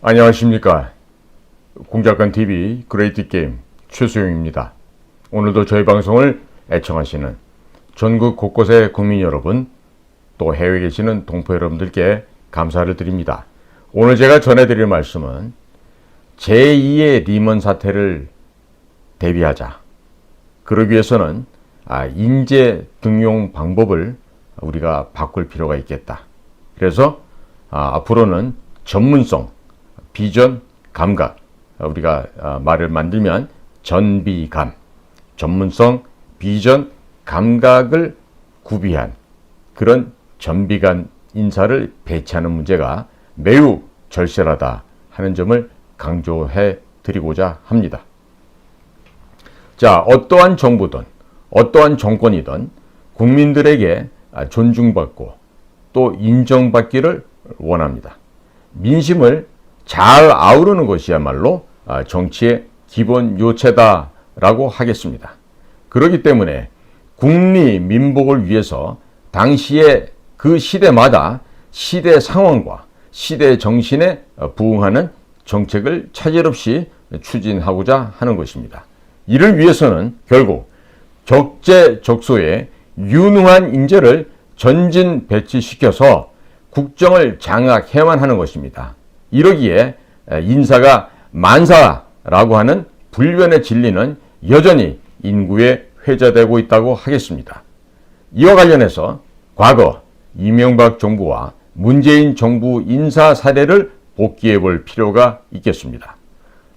안녕하십니까. 공작관 TV 그레이트 게임 최수영입니다. 오늘도 저희 방송을 애청하시는 전국 곳곳의 국민 여러분, 또 해외에 계시는 동포 여러분들께 감사를 드립니다. 오늘 제가 전해드릴 말씀은 제2의 리먼 사태를 대비하자. 그러기 위해서는 아, 인재 등용 방법을 우리가 바꿀 필요가 있겠다. 그래서 아, 앞으로는 전문성, 비전, 감각 우리가 아, 말을 만들면 전비감, 전문성, 비전, 감각을 구비한 그런 전비감 인사를 배치하는 문제가 매우 절실하다 하는 점을 강조해 드리고자 합니다. 자, 어떠한 정부든 어떠한 정권이든 국민들에게 존중받고 또 인정받기를 원합니다. 민심을 잘 아우르는 것이야말로 정치의 기본 요체다라고 하겠습니다. 그렇기 때문에 국리 민복을 위해서 당시의 그 시대마다 시대 상황과 시대 정신에 부응하는 정책을 차질 없이 추진하고자 하는 것입니다. 이를 위해서는 결국 적재적소에 유능한 인재를 전진 배치시켜서 국정을 장악해야만 하는 것입니다. 이러기에 인사가 만사라고 하는 불변의 진리는 여전히 인구에 회자되고 있다고 하겠습니다. 이와 관련해서 과거 이명박 정부와 문재인 정부 인사 사례를 복기해 볼 필요가 있겠습니다.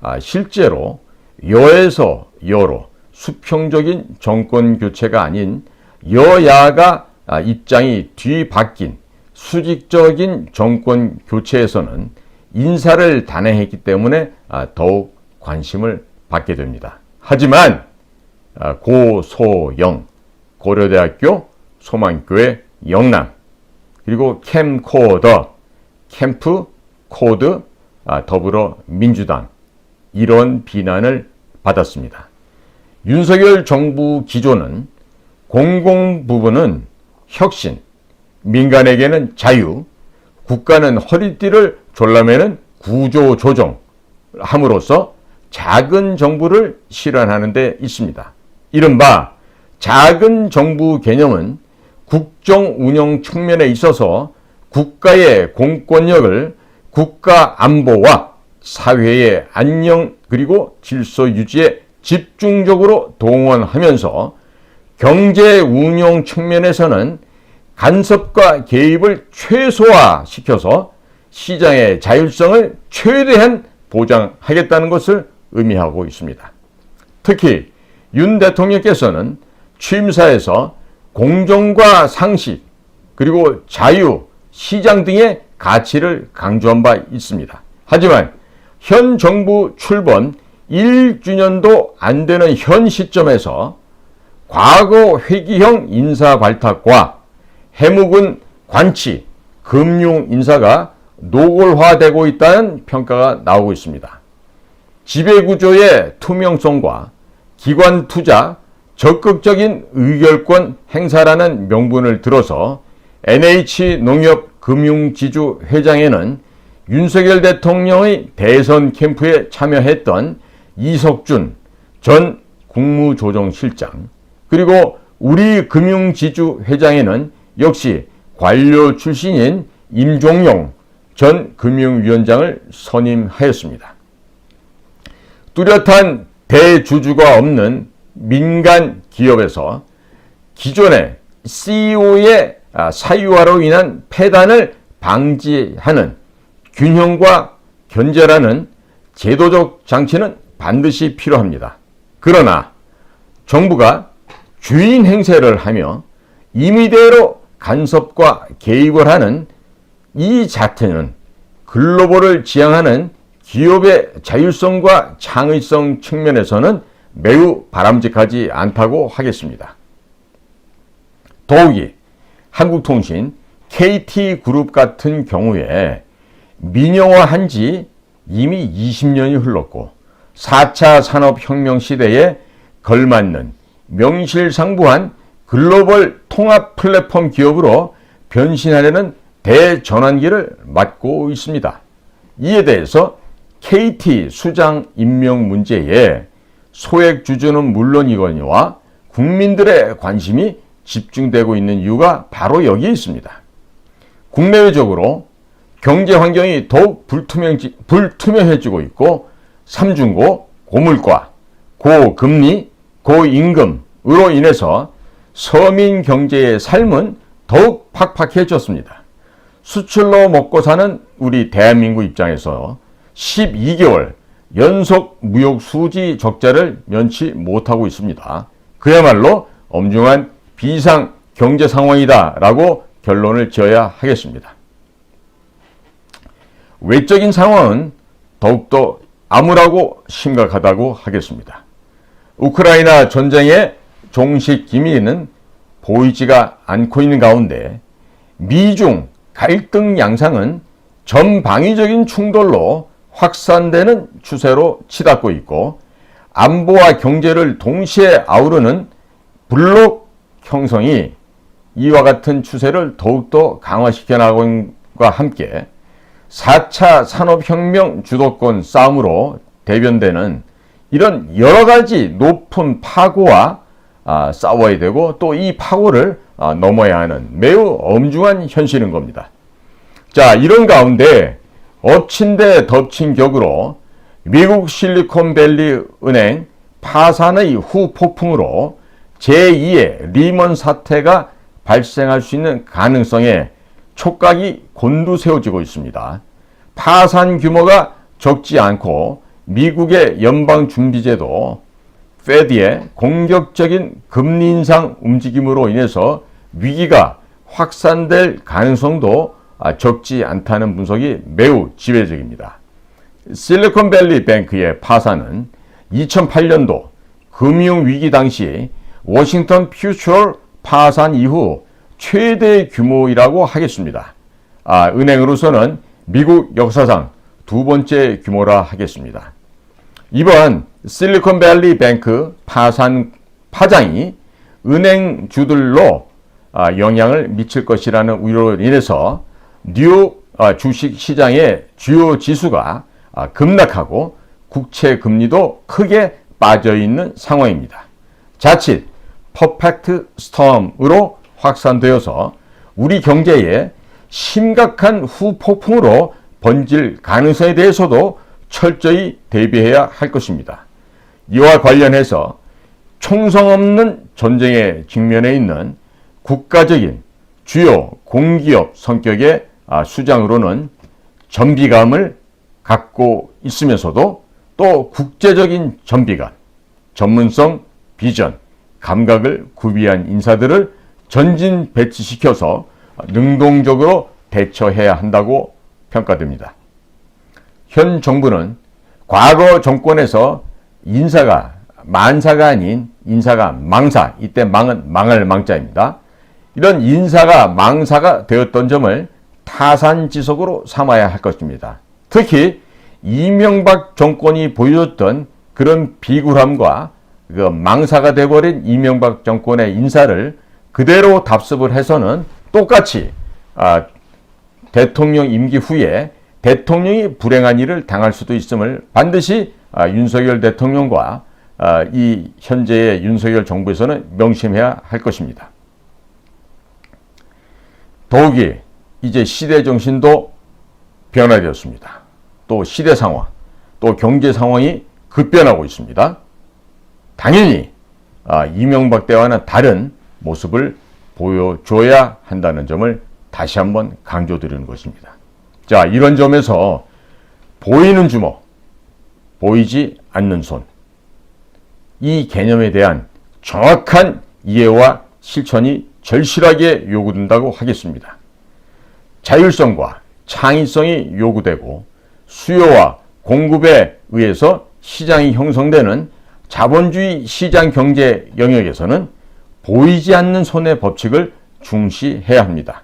아, 실제로 여에서 여로 수평적인 정권 교체가 아닌 여야가 아, 입장이 뒤바뀐 수직적인 정권 교체에서는 인사를 단행했기 때문에 아, 더욱 관심을 받게 됩니다. 하지만 아, 고소영 고려대학교 소망교회 영남 그리고 캠코더 캠프 코드 더불어민주당 이런 비난을 받았습니다. 윤석열 정부 기조는 공공 부분은 혁신, 민간에게는 자유, 국가는 허리띠를 졸라매는 구조 조정 함으로써 작은 정부를 실현하는 데 있습니다. 이른바 작은 정부 개념은 국정 운영 측면에 있어서 국가의 공권력을 국가 안보와 사회의 안녕 그리고 질서 유지에 집중적으로 동원하면서 경제 운용 측면에서는 간섭과 개입을 최소화시켜서 시장의 자율성을 최대한 보장하겠다는 것을 의미하고 있습니다. 특히 윤 대통령께서는 취임사에서 공정과 상식 그리고 자유, 시장 등의 가치를 강조한 바 있습니다. 하지만 현 정부 출범 1주년도 안 되는 현 시점에서 과거 회기형 인사 발탁과 해묵은 관치, 금융 인사가 노골화되고 있다는 평가가 나오고 있습니다. 지배구조의 투명성과 기관 투자, 적극적인 의결권 행사라는 명분을 들어서 NH농협금융지주 회장에는 윤석열 대통령의 대선 캠프에 참여했던 이석준 전 국무조정실장 그리고 우리 금융지주 회장에는 역시 관료 출신인 임종용 전 금융위원장을 선임하였습니다. 뚜렷한 대주주가 없는 민간 기업에서 기존의 CEO의 사유화로 인한 폐단을 방지하는 균형과 견제라는 제도적 장치는 반드시 필요합니다. 그러나 정부가 주인 행세를 하며 임의대로 간섭과 개입을 하는 이 자태는 글로벌을 지향하는 기업의 자율성과 창의성 측면에서는 매우 바람직하지 않다고 하겠습니다. 더욱이 한국통신, KT그룹 같은 경우에 민영화한 지 이미 20년이 흘렀고 4차 산업혁명 시대에 걸맞는 명실상부한 글로벌 통합 플랫폼 기업으로 변신하려는 대전환기를 맞고 있습니다. 이에 대해서 KT 수장 임명 문제에 소액 주주는 물론이거니와 국민들의 관심이 집중되고 있는 이유가 바로 여기에 있습니다. 국내외적으로 경제 환경이 더욱 불투명, 불투명해지고 있고 삼중고, 고물가, 고금리, 고임금으로 인해서 서민 경제의 삶은 더욱 팍팍해졌습니다. 수출로 먹고 사는 우리 대한민국 입장에서 12개월 연속 무역 수지 적자를 면치 못하고 있습니다. 그야말로 엄중한 비상 경제 상황이다라고 결론을 지어야 하겠습니다. 외적인 상황은 더욱더 암울하고 심각하다고 하겠습니다. 우크라이나 전쟁의 종식 기미는 보이지가 않고 있는 가운데 미중 갈등 양상은 전방위적인 충돌로 확산되는 추세로 치닫고 있고 안보와 경제를 동시에 아우르는 블록 형성이 이와 같은 추세를 더욱더 강화시켜 나감과 함께 4차 산업혁명 주도권 싸움으로 대변되는 이런 여러 가지 높은 파고와 아, 싸워야 되고 또 이 파고를 아, 넘어야 하는 매우 엄중한 현실인 겁니다. 자, 이런 가운데 엎친 데 덮친 격으로 미국 실리콘밸리 은행 파산의 후폭풍으로 제2의 리먼 사태가 발생할 수 있는 가능성에 촉각이 곤두세워지고 있습니다. 파산 규모가 적지 않고 미국의 연방준비제도 페드의 공격적인 금리 인상 움직임으로 인해서 위기가 확산될 가능성도 적지 않다는 분석이 매우 지배적입니다. 실리콘밸리 뱅크의 파산은 2008년도 금융위기 당시 워싱턴 퓨처 파산 이후 최대 규모이라고 하겠습니다. 아, 은행으로서는 미국 역사상 두 번째 규모라 하겠습니다. 이번 실리콘밸리 뱅크 파산 파장이 은행주들로 아, 영향을 미칠 것이라는 우려로 인해서 뉴욕 아, 주식 시장의 주요 지수가 아, 급락하고 국채 금리도 크게 빠져 있는 상황입니다. 자칫 퍼펙트 스톰으로 확산되어서 우리 경제에 심각한 후폭풍으로 번질 가능성에 대해서도 철저히 대비해야 할 것입니다. 이와 관련해서 총성 없는 전쟁에 직면해 있는 국가적인 주요 공기업 성격의 아, 수장으로는 전비감을 갖고 있으면서도 또 국제적인 전비감, 전문성, 비전, 감각을 구비한 인사들을 전진 배치시켜서 능동적으로 대처해야 한다고 평가됩니다. 현 정부는 과거 정권에서 인사가 만사가 아닌 인사가 망사, 이때 망은 망할 망자입니다. 이런 인사가 망사가 되었던 점을 타산지석으로 삼아야 할 것입니다. 특히 이명박 정권이 보여줬던 그런 비굴함과 그 망사가 되버린 이명박 정권의 인사를 그대로 답습을 해서는 똑같이 아, 대통령 임기 후에 대통령이 불행한 일을 당할 수도 있음을 반드시 아, 윤석열 대통령과 아, 이 현재의 윤석열 정부에서는 명심해야 할 것입니다. 더욱이 이제 시대 정신도 변화되었습니다. 또 시대 상황, 또 경제 상황이 급변하고 있습니다. 당연히 아, 이명박 때와는 다른 모습을 보여줘야 한다는 점을 다시 한번 강조드리는 것입니다. 자, 이런 점에서 보이는 주먹, 보이지 않는 손, 이 개념에 대한 정확한 이해와 실천이 절실하게 요구된다고 하겠습니다. 자율성과 창의성이 요구되고 수요와 공급에 의해서 시장이 형성되는 자본주의 시장 경제 영역에서는 보이지 않는 손의 법칙을 중시해야 합니다.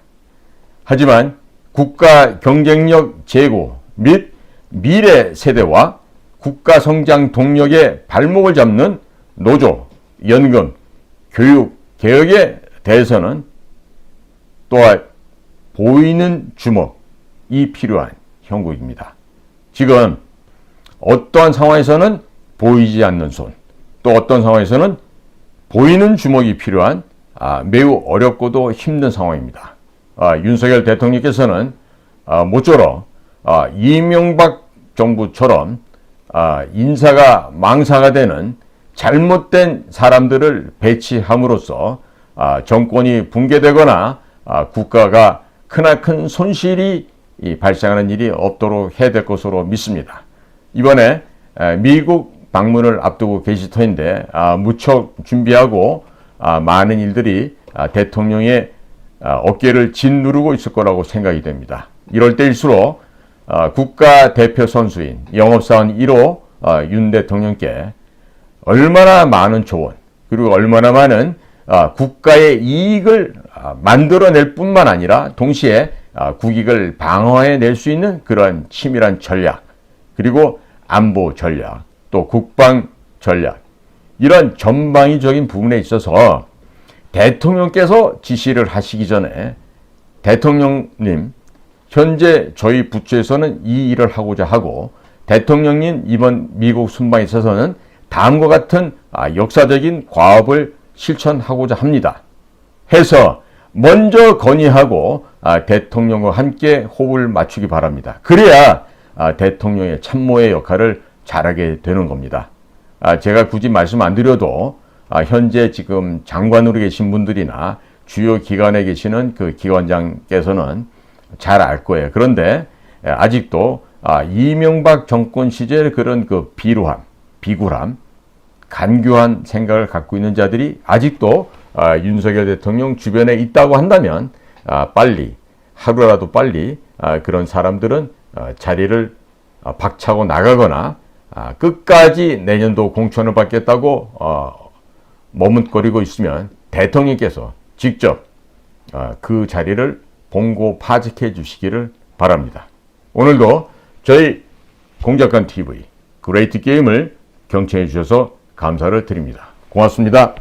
하지만 국가 경쟁력 제고 및 미래 세대와 국가 성장 동력의 발목을 잡는 노조, 연금, 교육, 개혁에 대해서는 또한 보이는 주먹이 필요한 형국입니다. 지금 어떠한 상황에서는 보이지 않는 손, 또 어떤 상황에서는 보이는 주먹이 필요한 아, 매우 어렵고도 힘든 상황입니다. 아, 윤석열 대통령께서는 아, 모쪼록 아, 이명박 정부처럼 아, 인사가 망사가 되는 잘못된 사람들을 배치함으로써 아, 정권이 붕괴되거나 아, 국가가 크나큰 손실이 이 발생하는 일이 없도록 해야 될 것으로 믿습니다. 이번에 에, 미국 방문을 앞두고 계실 터인데 아, 무척 준비하고 아, 많은 일들이 아, 대통령의 아, 어깨를 짓누르고 있을 거라고 생각이 됩니다. 이럴 때일수록 아, 국가 대표 선수인 영업사원 1호 아, 윤 대통령께 얼마나 많은 조언 그리고 얼마나 많은 아, 국가의 이익을 아, 만들어낼 뿐만 아니라 동시에 아, 국익을 방어해낼 수 있는 그런 치밀한 전략 그리고 안보 전략 또 국방 전략 이런 전방위적인 부분에 있어서 대통령께서 지시를 하시기 전에 대통령님 현재 저희 부처에서는 이 일을 하고자 하고 대통령님 이번 미국 순방에 있어서는 다음과 같은 아, 역사적인 과업을 실천하고자 합니다. 해서 먼저 건의하고 아, 대통령과 함께 호흡을 맞추기 바랍니다. 그래야 아, 대통령의 참모의 역할을 잘하게 되는 겁니다. 아, 제가 굳이 말씀 안 드려도 아, 현재 지금 장관으로 계신 분들이나 주요 기관에 계시는 그 기관장께서는 잘 알 거예요. 그런데 에, 아직도 아, 이명박 정권 시절 그런 그 비루함, 비굴함, 간교한 생각을 갖고 있는 자들이 아직도 아, 윤석열 대통령 주변에 있다고 한다면 아, 빨리 하루라도 빨리 아, 그런 사람들은 아, 자리를 아, 박차고 나가거나 아, 끝까지 내년도 공천을 받겠다고 어, 머뭇거리고 있으면 대통령께서 직접 아, 그 자리를 봉고 파직해 주시기를 바랍니다. 오늘도 저희 공작관 TV 그레이트 게임을 경청해 주셔서 감사를 드립니다. 고맙습니다.